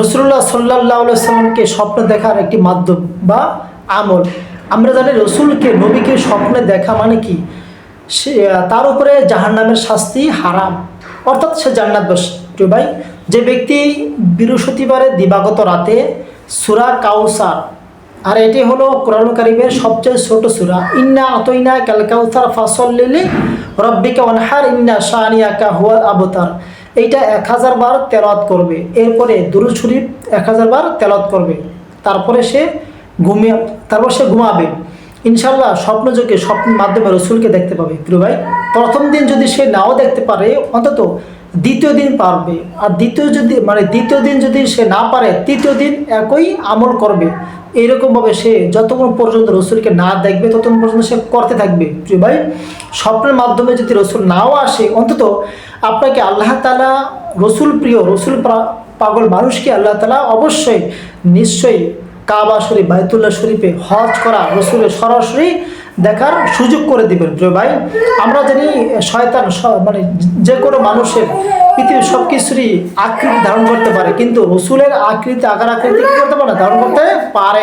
রসুল্লাহ সাল্লাহ সাল্লামকে স্বপ্ন দেখার একটি মাধ্যম বা আমল। আমরা জানি রসুলকে, নবীকে স্বপ্নে দেখা মানে কি? সে তার উপরে জাহান্নামের শাস্তি হারাম। অর্থাৎ সে জান্নাতবাসী তো ভাই, যে ব্যক্তি বৃহস্পতিবারে দিবাগত রাতে সুরা কাউসার, আর এটি হলো কোরআন কারিমের সবচেয়ে ছোট সুরা, ইন্না অতইনা কাল কাউসার ফাসল লিলি রব্বিকা অনহার ইন্না শানিয়াকা হুয়াল আবতার। এইটা এক হাজার বার তেলত করবে। এরপরে দুরুদ শরীফ এক হাজার বার তেলত করবে। তারপরে সে ঘুমিয়ে তারপর সে ঘুমাবে। ইনশাল্লাহ স্বপ্নযোগে স্বপ্নের মাধ্যমে রসুলকে দেখতে পাবে। প্রিয় ভাই, প্রথম দিন যদি সে নাও দেখতে পারে, অন্তত দ্বিতীয় দিন পারবে। আর দ্বিতীয় যদি মানে দ্বিতীয় দিন যদি সে না পারে, তৃতীয় দিন একই আমল করবে। এইরকমভাবে সে যতক্ষণ পর্যন্ত রসুলকে না দেখবে, ততক্ষণ পর্যন্ত সে করতে থাকবে। ভাই, স্বপ্নের মাধ্যমে যদি রসুল নাও আসে, অন্তত আপনাকে আল্লাহ তালা রসুল প্রিয়, রসুল পাগল মানুষকে আল্লাহ তালা অবশ্যই নিশ্চয়ই কাবা শরীফ, বাইতুল্লাহ শরীফে হজ করা রসুলের সরাসরি দেখার সুযোগ করে দিবেন, প্রিয় ভাই। আমরা জানি শয়তান মানে যে কোনো মানুষের পৃথিবীর সব কিছুরই আকৃতি ধারণ করতে পারে, কিন্তু রসুলের আকৃতি, আকার আকৃতি কী করতে পারে না? ধারণ করতে পারে।